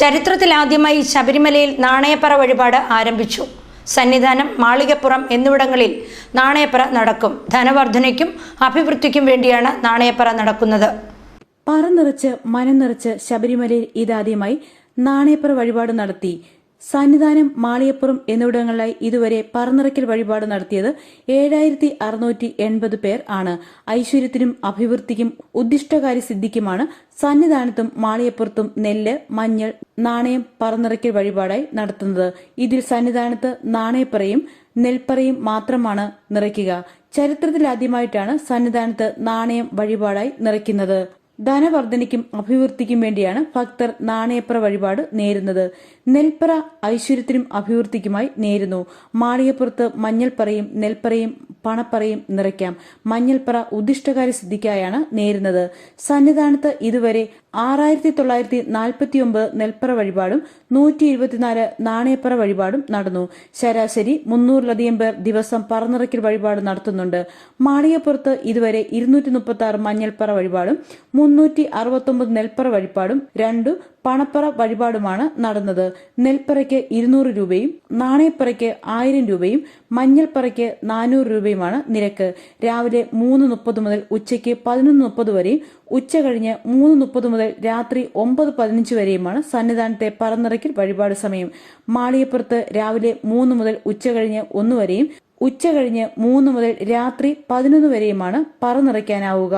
ചരിത്രത്തിൽ ആദ്യമായി ശബരിമലയിൽ നാണയപ്പറ വഴിപാട് ആരംഭിച്ചു. സന്നിധാനം മാളികപ്പുറം എന്നിവിടങ്ങളിൽ നാണയപ്പറ നടക്കും. ധനവർദ്ധനയ്ക്കും അഭിവൃദ്ധിക്കും വേണ്ടിയാണ് നാണയപ്പറ നടക്കുന്നത്. പറ നിറച്ച് മനം നിറച്ച് ശബരിമലയിൽ ഇതാദ്യമായി നാണയപ്പറ വഴിപാട് നടത്തി. സന്നിധാനം മാളിയപ്പുറം എന്നിവിടങ്ങളിലായി ഇതുവരെ പറന്നിറക്കൽ വഴിപാട് നടത്തിയത് ഏഴായിരത്തി അറുന്നൂറ്റി എൺപത് പേർ ആണ്. ഐശ്വര്യത്തിനും അഭിവൃദ്ധിക്കും ഉദ്ദിഷ്ടകാര്യ സിദ്ധിക്കുമാണ് സന്നിധാനത്തും മാളിയപ്പുറത്തും നെല്ല് മഞ്ഞൾ നാണയം പറന്നിറക്കൽ വഴിപാടായി നടത്തുന്നത്. ഇതിൽ സന്നിധാനത്ത് നാണയപ്പറയും നെൽപ്പറയും മാത്രമാണ് നിറയ്ക്കുക. ചരിത്രത്തിലാദ്യമായിട്ടാണ് സന്നിധാനത്ത് നാണയം വഴിപാടായി നിറയ്ക്കുന്നത്. ധനവർദ്ധനയ്ക്കും അഭിവൃദ്ധിക്കും വേണ്ടിയാണ് ഭക്തർ നാണയപ്ര വഴിപാട് നേരുന്നത്. നെൽപ്പറ ഐശ്വര്യത്തിനും അഭിവൃദ്ധിക്കുമായി നേരുന്നു. മാളികപ്പുറത്ത് മഞ്ഞൾപ്പറയും നെൽപ്പറയും പണപ്പറയും നിറയ്ക്കാം. മഞ്ഞൾപ്പറ ഉദ്ദിഷ്ടകാര്യ സിദ്ധിക്കായാണ് നേരുന്നത്. സന്നിധാനത്ത് ഇതുവരെ ആറായിരത്തി തൊള്ളായിരത്തി നാൽപ്പത്തി ഒമ്പത് നെൽപ്പറ വഴിപാടും നൂറ്റി ഇരുപത്തിനാല് നാണയപ്പറ വഴിപാടും നടന്നു. ശരാശരി മുന്നൂറിലധികം പേർ ദിവസം പറന്നിറക്കൽ വഴിപാട് നടത്തുന്നുണ്ട്. മാളികപ്പുറത്ത് ഇതുവരെ ഇരുന്നൂറ്റി മുപ്പത്തി ആറ് മഞ്ഞൾപ്പറ വഴിപാടും മുന്നൂറ്റി അറുപത്തൊമ്പത് നെൽപ്പറ വഴിപാടും രണ്ടു പണപ്പറ വഴിപാടുമാണ് നടന്നത്. നെൽപ്പറയ്ക്ക് ഇരുന്നൂറ് രൂപയും നാണയപ്പറയ്ക്ക് ആയിരം രൂപയും മഞ്ഞൾപ്പറയ്ക്ക് നാനൂറ് രൂപയുമാണ് നിരക്ക്. രാവിലെ മൂന്ന് മുപ്പത് മുതൽ ഉച്ചയ്ക്ക് പതിനൊന്ന് മുപ്പത് വരെയും ഉച്ച കഴിഞ്ഞ് മൂന്ന് മുപ്പത് മുതൽ രാത്രി ഒമ്പത് പതിനഞ്ച് വരെയുമാണ് സന്നിധാനത്തെ പറന്നിറക്കിൽ വഴിപാട് സമയം. മാളിയപ്പുറത്ത് രാവിലെ മൂന്ന് മുതൽ ഉച്ച കഴിഞ്ഞ് ഒന്ന് വരെയും ഉച്ച കഴിഞ്ഞ് മൂന്ന് മുതൽ രാത്രി പതിനൊന്ന് വരെയുമാണ് പറനിറയ്ക്കാനാവുക